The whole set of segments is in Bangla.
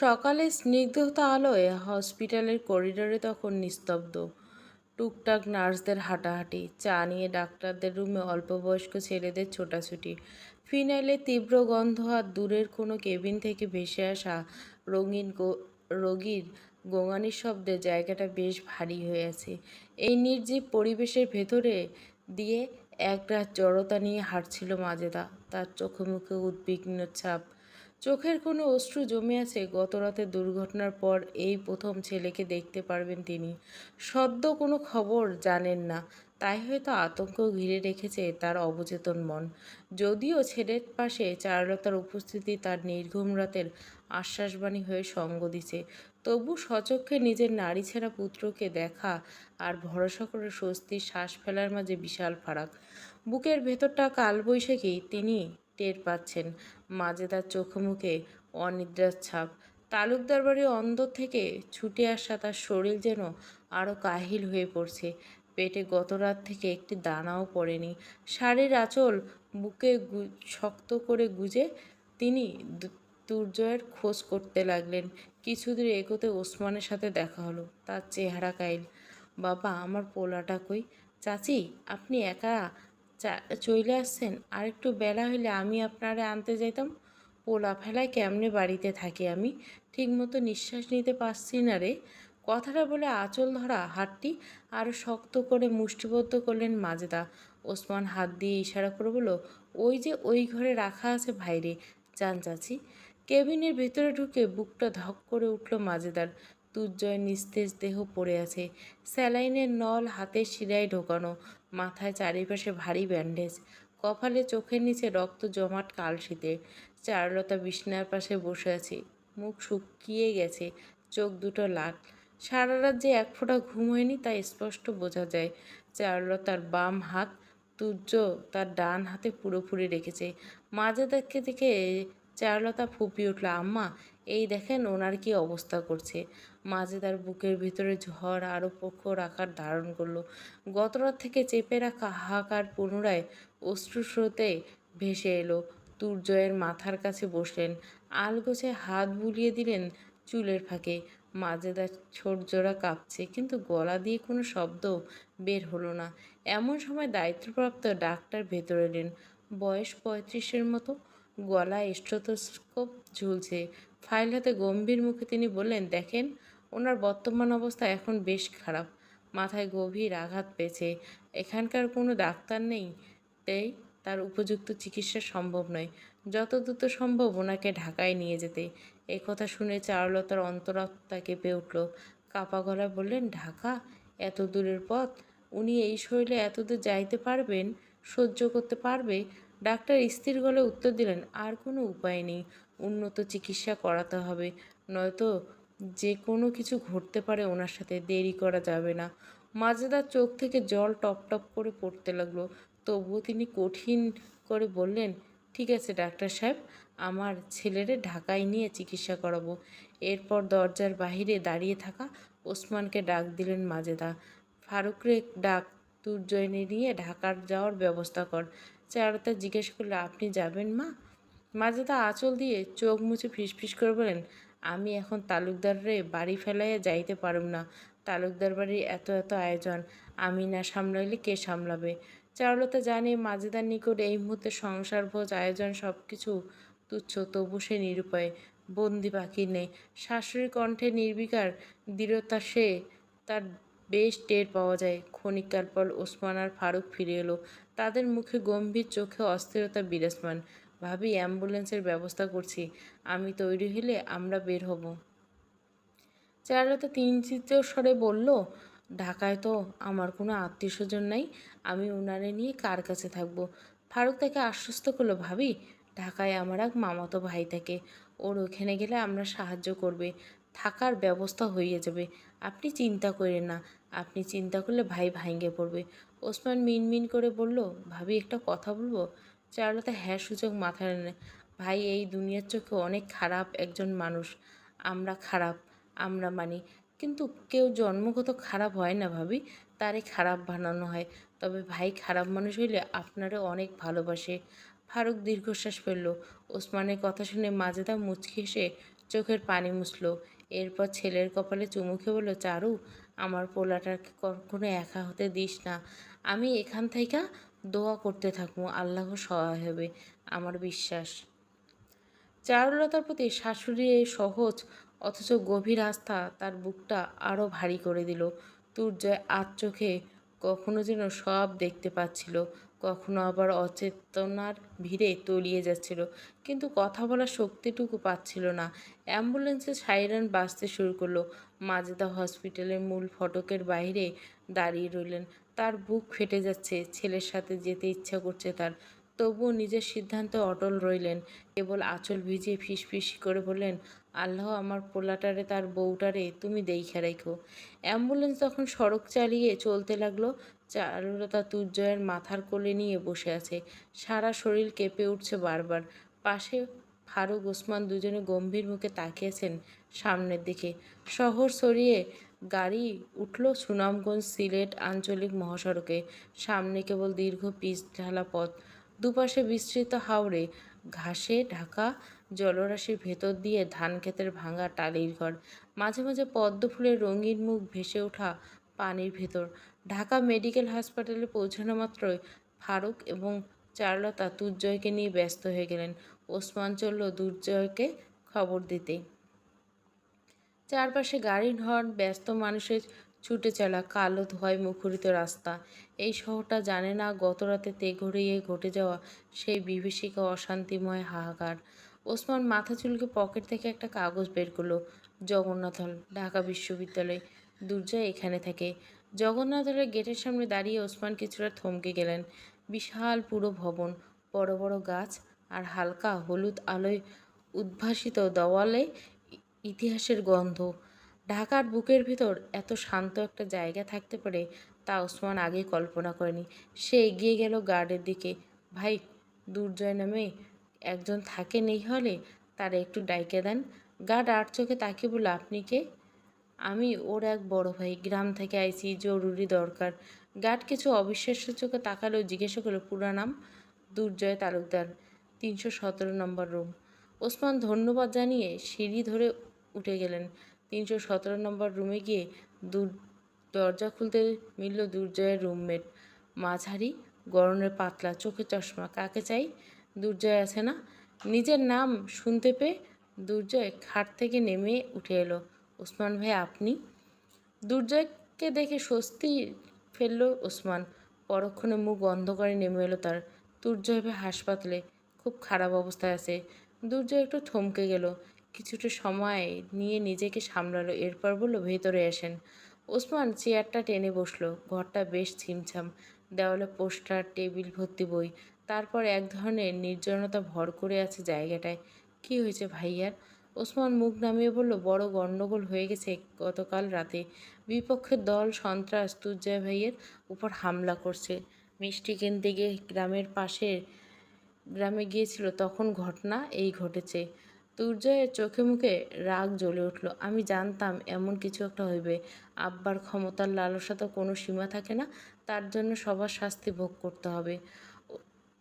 সকালে স্নিগ্ধতা আলোয় হসপিটালের করিডোরে তখন নিস্তব্ধ। টুকটাক নার্সদের হাঁটাহাঁটি, চা নিয়ে ডাক্তারদের রুমে অল্পবয়স্ক ছেলেদের ছোটাছুটি, ফিনাইলের তীব্র গন্ধ আর দূরের কোনো কেবিন থেকে ভেসে আসা রঙিন রোগীর গোঙানির শব্দে জায়গাটা বেশ ভারী হয়ে আছে। এই নির্জীব পরিবেশের ভেতরে দিয়ে এক রাত জড়তা নিয়ে হাঁটছিল মাজেদা। তার চোখে মুখে উদ্বিগ্ন ছাপ চোখের কোনো অশ্রু জমে আছে, গত রাতের দুর্ঘটনার পর এই প্রথম ছেলেকে দেখতে পারবেন তিনি। সদ্য কোনো খবর জানেন না, তাই হয়তো আতঙ্ক ঘিরে রেখেছে তার অবচেতন মন। যদিও ছেলের পাশে চারুলতার উপস্থিতি তার নির্ঘুম রাতের আশ্বাসবাণী হয়ে সঙ্গ দিছে, তবু সচক্ষে নিজের নারী ছেঁড়া পুত্রকে দেখা আর ভরসা করে স্বস্তির শ্বাস ফেলার মাঝে বিশাল ফারাক। বুকের ভেতরটা কালবৈশাখী, তিনি টের পাচ্ছেন। মাঝে তার চোখে মুখে অনিদ্রার ছাপ। তালুকদার বাড়ির অন্দর থেকে ছুটে আসা তার শরীর যেন আরও কাহিল হয়ে পড়ছে। পেটে গত রাত থেকে একটি দানাও পড়েনি। শাড়ির আঁচল বুকে শক্ত করে গুজে তিনি দুর্জয়ের খোঁজ করতে লাগলেন। কিছুদূর এগোতে ওসমানের সাথে দেখা হলো। তার চেহারা কাইল বাবা, আমার পোলাটা কই? চাচি, আপনি একা চলে আসছেন? আর একটু বেলা হইলে আমি আপনারে আনতে যাইতাম। পোলা ফেলায় কেমনে বাড়িতে থাকি আমি? ঠিকমতো নিঃশ্বাস নিতে পারছি না রে। কথাটা বলে আঁচল ধরা হাতটি আরও শক্ত করে মুষ্টিবদ্ধ করলেন মাজেদা। ওসমান হাত দিয়ে ইশারা করে বলল, ওই যে ওই ঘরে রাখা আছে ভাইরে যান চাচি। কেবিনের ভেতরে ঢুকে বুকটা ধক করে উঠল মাজেদার। দুর্জয় নিস্তেজ দেহ পড়ে আছে। স্যালাইনের নল হাতের শিরায় ঢোকানো, মাথায় চারিপাশে ভারী ব্যান্ডেজ। কপালে চোখের নিচে রক্ত জমাট কালশিতে। চারুলতা বিছনার পাশে বসে আছে। মুখ শুকিয়ে গেছে, চোখ দুটো লাল। সারা রাত যে এক ফোঁটা ঘুম হয়নি তা স্পষ্ট বোঝা যায়। চারুলতার বাম হাত তুর্য তার ডান হাতে পুরোপুরি রেখেছে। মাঝে দেখে দেখে চারুলতা ফুপিয়ে উঠল, আম্মা, এই দেখেন ওনার কি অবস্থা করছে। মাঝে তার বুকের ভিতরে ঝড় আরও প্রখর আকার ধারণ করল। গতরাত থেকে চেপে রাখা হাহাকার পুনরায় অশ্রুস্রোতে ভেসে এলো। দুর্জয়ের মাথার কাছে বসলেন। আলগোছে হাত বুলিয়ে দিলেন চুলের ফাঁকে। মাজেদার ছোট জোড়া কাঁপছে, কিন্তু গলা দিয়ে কোনো শব্দ বের হলো না। এমন সময় দায়িত্বপ্রাপ্ত ডাক্তার ভেতরে এলেন। বয়স পঁয়ত্রিশের মতো। গলায় স্ট্রোথোস্কোপ ঝুলছে। ফাইল হাতে গম্ভীর মুখে তিনি বললেন, দেখেন, ওনার বর্তমান অবস্থা এখন বেশ খারাপ। মাথায় গভীর আঘাত পেয়েছে। এখানকার কোনো ডাক্তার নেই, তাই তার উপযুক্ত চিকিৎসা সম্ভব নয়। যত দ্রুত সম্ভব ওনাকে ঢাকায় নিয়ে যেতে। এই কথা শুনে চারুলতার অন্তরাত্মা কেঁপে উঠল। কাপা গলায় বললেন, ঢাকা? এত দূরের পথ? উনি এই শরীরে এত দূর যাইতে পারবেন? সহ্য করতে পারবে? ডাক্তার স্থির গলে উত্তর দিলেন, আর কোনো উপায় নেই, উন্নত চিকিৎসা করাতে হবে। নয়তো যে কোনো কিছু ঘটতে পারে ওনার সাথে, দেরি করা যাবে না। মাজেদার চোখ থেকে জল টপ টপ করে পড়তে লাগল। তবুও তিনি কঠিন করে বললেন, ঠিক আছে ডাক্তার সাহেব, আমার ছেলেরে ঢাকায় নিয়ে চিকিৎসা করাবো। এরপর দরজার বাহিরে দাঁড়িয়ে থাকা ওসমানকে ডাক দিলেন মাজেদা, ফারুকরে ডাক দুর্জয়নে নিয়ে ঢাকার যাওয়ার ব্যবস্থা কর। চারুতা জিজ্ঞেস করলে, আপনি যাবেন মা? মাজেদা আঁচল দিয়ে চোখ মুছে ফিসফিস করে বলেন, আমি এখন তালুকদাররে বাড়ি ফেলাইয়া যাইতে পারব না। তালুকদার বাড়ির এত এত আয়োজন, আমি না সামলাইলে কে সামলাবে? চারুলতা জানে মাজেদার নিকট এই মুহূর্তে সংসার, ভোজ, আয়োজন সব কিছু তুচ্ছ, তবু সে নিরুপায়, বন্দি পাখি নেই। শাশুড়ির কণ্ঠে নির্বিকার দৃঢ়তা সে তার বেশ টের পাওয়া যায়। ক্ষণিককাল পর ওসমান আর ফারুক ফিরে এলো। তাদের মুখে গম্ভীর চোখে অস্থিরতা বিরাজমান। ভাবি, অ্যাম্বুলেন্সের ব্যবস্থা করছি। আমি তৈরি হলে আমরা বের হব। তিন চিত্র স্বরে বলল, ঢাকায় তো আমার কোনো আত্মীয় স্বজন নাই। আমি ওনারে নিয়ে কার কাছে থাকব? ফারুক তাকে আশ্বস্ত করল, ভাবি, ঢাকায় আমার এক মামাতো ভাই থাকে। ওর ওখানে গেলে আমরা সাহায্য করবে। থাকার ব্যবস্থা হয়ে যাবে। আপনি চিন্তা করেন না। আপনি চিন্তা করলে ভাই ভাঙ্গে পড়বে। ওসমান মিনমিন করে বলল, ভাবি, একটা কথা বলব? চারুলতা হ্যাঁ সূচক মাথা নেয় ভাই, এই দুনিয়ার চোখে অনেক খারাপ একজন মানুষ। আমরা খারাপ, আমরা মানি। কিন্তু কেউ জন্মগত খারাপ হয় না ভাবি। তারে খারাপ বানানো হয়। তবে ভাই খারাপ মানুষ হইলে আপনারে অনেক ভালোবাসে। ফারুক দীর্ঘশ্বাস ফেলল। ওসমানের কথা শুনে মাজেদা মুচকি এসে চোখের পানি মুছলো। এরপর ছেলের কপালে চুমুকে বলল, চারু, আমার পোলাটাকে কখনো একা হতে দিস না। আমি এখান থেকে দোয়া করতে থাকব, আল্লাহ সহায় হবে আমার বিশ্বাস চারুলতার প্রতি শাশুড়ির এই সহজ অথচ গভীর আস্থা তার বুকটা আরও ভারী করে দিল। তুর্জয় আজ চোখে কখনো যেন সব দেখতে পাচ্ছিল। কখনো আবার অচেতনার ভিড়ে তলিয়ে যাচ্ছিল। কিন্তু কথা বলার শক্তিটুকু পাচ্ছিল না। অ্যাম্বুলেন্সে সাইরেন বাঁচতে শুরু করল। মাজেদা হসপিটালের মূল ফটকের বাইরে দাঁড়িয়ে রইলেন। তার বুক ফেটে যাচ্ছে। ছেলের সাথে যেতে ইচ্ছা করছে তার। তবুও নিজের সিদ্ধান্তে অটল রইলেন। কেবল আঁচল ভিজিয়ে ফিসফিস করে বললেন, আল্লাহ আমার পোলাটারে, তার বউটারে, তুমি দেইখা রাখো। অ্যাম্বুলেন্স তখন সড়ক চালিয়ে চলতে লাগল। চারুলতা তুর্জয়ের মাথার কোলে নিয়ে বসে আছে। সারা শরীর কেঁপে উঠছে বারবার। পাশে ফারুক ওসমান দুজনে গম্ভীর মুখে তাকিয়েছেন সামনের দিকে। শহর সরিয়ে গাড়ি উঠল সুনামগঞ্জ সিলেট আঞ্চলিক মহাসড়কে। সামনে কেবল দীর্ঘ পিচ ঢালা পথ। দুপাশে বিস্তৃত হাওড়ে ঘাসে ঢাকা, জলরাশির ভেতর দিয়ে ধান ক্ষেতের ভাঙা টালির ঘর, মাঝে মাঝে পদ্ম ফুলের রঙিন মুখ ভেসে ওঠা পানির ভেতর। ঢাকা মেডিকেল হাসপাতালে পৌঁছানো মাত্রই ফারুক এবং চারলতা দুর্জয়কে নিয়ে ব্যস্ত হয়ে গেলেন ওসমান চলল দুর্জয়কে খবর দিতে। চারপাশে গাড়ির হর্ন, ব্যস্ত মানুষের ছুটে চলা কালো ধোয়ায় মুখরিত রাস্তা। এই শহরটা জানে না গতরাতে তেঘরিয়ে ঘটে যাওয়া সেই বিভীষিকা অশান্তিময় হাহাকার। ওসমান মাথা চুলকে পকেট থেকে একটা কাগজ বের করল। জগন্নাথ হল, ঢাকা বিশ্ববিদ্যালয় দুর্জয় এখানে থাকে। জগন্নাথ হলের গেটের সামনে দাঁড়িয়ে ওসমান কিছুটা থমকে গেলেন। বিশাল পুরো ভবন, বড় বড় গাছ আর হালকা হলুদ আলোয় উদ্ভাসিত দেওয়ালে ইতিহাসের গন্ধ। ঢাকার বুকের ভিতর এত শান্ত একটা জায়গা থাকতে পারে তা ওসমান আগে কল্পনা করেনি। সে এগিয়ে গেল গার্ডের দিকে। ভাই, দুর্জয় নামে একজন থাকে নেই হলে? তারা একটু ডাইকে দেন। গার্ড আট চোখে তাকে বলল, আপনি কে? আমি ওর এক বড় ভাই। গ্রাম থেকে আইছি জরুরি দরকার। গার্ড কিছু অবিশ্বাস্য চোখে তাকালেও জিজ্ঞাসা করল, পুরা নাম? দুর্জয় তালুকদার, তিনশো সতেরো নম্বর রুম। ওসমান ধন্যবাদ জানিয়ে সিঁড়ি ধরে উঠে গেলেন। তিনশো সতেরো নম্বর রুমে গিয়ে দূর দরজা খুলতে মিলল দুর্জয়ের রুমমেট। মাঝারি গরনের পাতলা চোখে চশমা। কাকে চাই? দুর্জয় আছে না? নিজের নাম শুনতে পেয়ে দুর্জয় খাট থেকে নেমে উঠে এলো। ওসমান ভাই, আপনি? দুর্জয়কে দেখে স্বস্তি ফেলল ওসমান। পরক্ষণে মুখ বন্ধ করে নেমে এলো তার। দুর্জয় ভাই হাসপাতালে খুব খারাপ অবস্থায় আছে। দুর্জয় একটু থমকে গেল। কিছুটা সময় নিয়ে নিজেকে সামলালো, এরপর বলল, ভেতরে আসেন। ওসমান চেয়ারটা টেনে বসল, ঘরটা বেশ ছিমছাম দেওয়ালে পোস্টার, টেবিল, ভর্তি বই, তারপর এক ধরনের নির্জনতা ভর করে আছে জায়গাটায়। কি হয়েছে ভাইয়ার? ওসমান মুখ নামিয়ে বলল, বড় গণ্ডগোল হয়ে গেছে গতকাল রাতে। বিপক্ষের দল সন্ত্রাস তুজ্জয় ভাইয়ের উপর হামলা করছে। মিষ্টি কিনতে গিয়ে গ্রামের পাশের গ্রামে গিয়েছিল, তখন ঘটনা এই ঘটেছে। দুর্জয়ের চোখে মুখে রাগ জ্বলে উঠল। আমি জানতাম এমন কিছু একটা হইবে। আব্বার ক্ষমতার লালসা তো কোনো সীমা থাকে না। তার জন্য সবার শাস্তি ভোগ করতে হবে।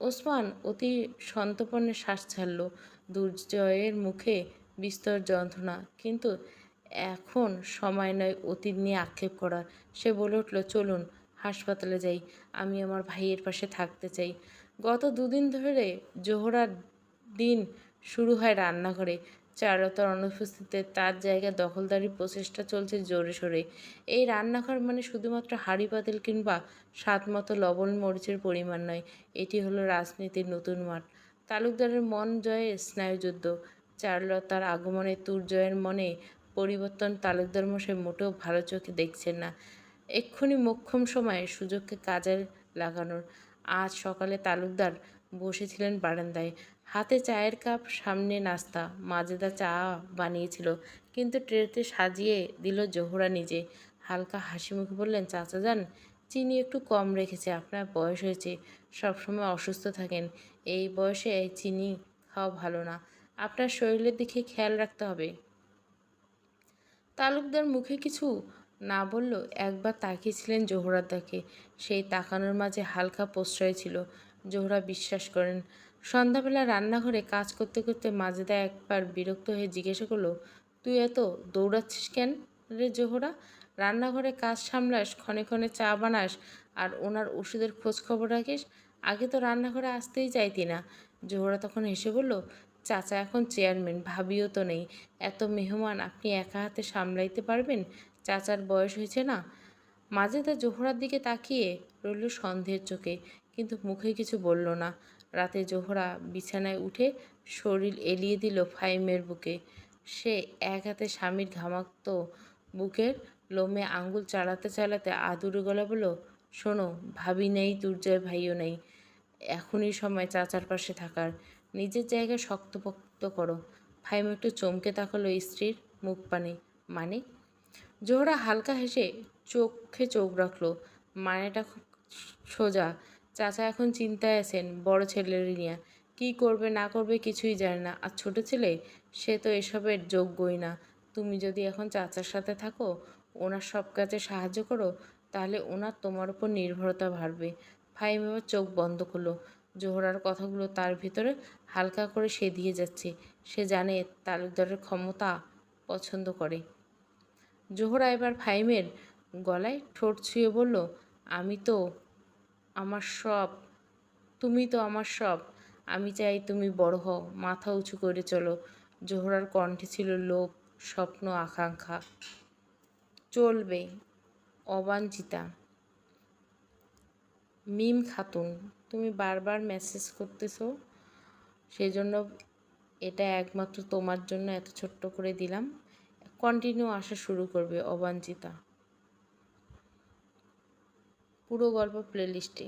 ওসমান অতি সন্তপর্ণে শ্বাস ছাড়ল। দুর্জয়ের মুখে বিস্তর যন্ত্রণা। কিন্তু এখন সময় নয় অতীত নিয়ে আক্ষেপ করার। সে বলে উঠল, চলুন, হাসপাতালে যাই। আমি আমার ভাইয়ের পাশে থাকতে চাই। গত দুদিন ধরে জোহরার দিন শুরু হয় রান্নাঘরে। চারতার অনুপস্থিতিতে তার জায়গা দখলদারির প্রচেষ্টা চলছে জোরে সোরে। এই রান্নাঘর মানে শুধুমাত্র হাঁড়ি, পাতিল কিংবা স্বাদ মতো লবণ, মরিচের পরিমাণ নয়, এটি হলো রাজনীতির নতুন মাঠ। তালুকদারের মন জয়ে স্নায়ুযুদ্ধ। চারলতার আগমনে তুরজয়ের মনে পরিবর্তন তালুকদার মশাই মোটেও ভালো চোখে দেখছেন না। এক্ষুনি মোক্ষম সময়ে সুযোগকে কাজে লাগানোর। আজ সকালে তালুকদার বসেছিলেন বারান্দায়। হাতে চায়ের কাপ, সামনে নাস্তা, মাজেদা চা বানিয়েছিল, কিন্তু ট্রেতে সাজিয়ে দিল জোহরা নিজে। হালকা হাসি মুখে বললেন, চাচা যান, চিনি একটু কম রেখেছে, আপনার বয়স হয়েছে, সবসময় অসুস্থ থাকেন, এই বয়সে এই চিনি খাওয়া ভালো না, আপনার শরীরের দিকে খেয়াল রাখতে হবে। তালুকদার মুখে কিছু না বলল একবার তাকিয়েছিলেন জোহরার দাকে। সেই তাকানোর মাঝে হালকা প্রশ্রয় ছিল। জোহরা বিশ্বাস করেন সন্ধ্যাবেলা রান্নাঘরে কাজ করতে করতে মাজেদা একবার বিরক্ত হয়ে জিজ্ঞাসা করল, তুই এত দৌড়াচ্ছিস কেন রে জোহরা? রান্নাঘরে কাজ সামলাস, ক্ষণে ক্ষণে চা বানাস আর ওনার ওষুধের খোঁজ খবর রাখিস। আগে তো রান্নাঘরে আসতেই চাইতি না। জোহরা তখন হেসে বলল, চাচা এখন চেয়ারম্যান, ভাবিও তো নেই। এত মেহমান, আপনি একা হাতে সামলাইতে পারবেন? চাচার বয়স হয়েছে না? মাজেদা জোহরার দিকে তাকিয়ে রইল সন্দেহের চোখে, কিন্তু মুখে কিছু বলল না। রাতে জোহরা বিছানায় উঠে শরীর এলিয়ে দিল ফাইমের বুকে। সে এক হাতে স্বামীর ঘামাক্ত বুকের লোমে আঙ্গুল চালাতে চালাতে আদুরে গলা বলল, শোনো, ভাবি নেই দুর্জয় ভাইও নেই। এখনই সময় চাচার পাশে থাকার। নিজের জায়গায় শক্তপোক্ত করো। ফাইম একটু চমকে তাকালো স্ত্রীর মুখ পানে। মানে? জোহরা হালকা হেসে চোখে চোখ রাখল। মানেটা সোজা। চাচা এখন চিন্তায় আছেন বড় ছেলের নিয়ে। কী করবে, না করবে কিছুই জানে না। আর ছোট ছেলে, সে তো এসবের যোগ্যই না। তুমি যদি এখন চাচার সাথে থাকো, ওনার সব কাজে সাহায্য করো, তাহলে ওনার তোমার উপর নির্ভরতা বাড়বে। ফাইম এবার চোখ বন্ধ করল। জোহরার কথাগুলো তার ভিতরে হালকা করে সে দিয়ে যাচ্ছে। সে জানে তালুকদারের ক্ষমতা পছন্দ করে। জোহরা এবার ফাইমের গলায় ঠোঁট ছুঁয়ে বলল, আমি তো আমার সব। তুমি তো আমার সব। আমি চাই তুমি বড় হও, মাথা উঁচু করে চলো। জোহরার কণ্ঠে ছিল লোভ, স্বপ্ন, আকাঙ্ক্ষা। চলবে, অবাঞ্ছিতা। মিম খাতুন, তুমি বারবার মেসেজ করতেছো? সেজন্য এটা একমাত্র তোমার জন্য এত ছোট্ট করে দিলাম। কন্টিনিউ আসা শুরু করবে, অবাঞ্ছিতা। পুরো গল্প প্লেলিস্টে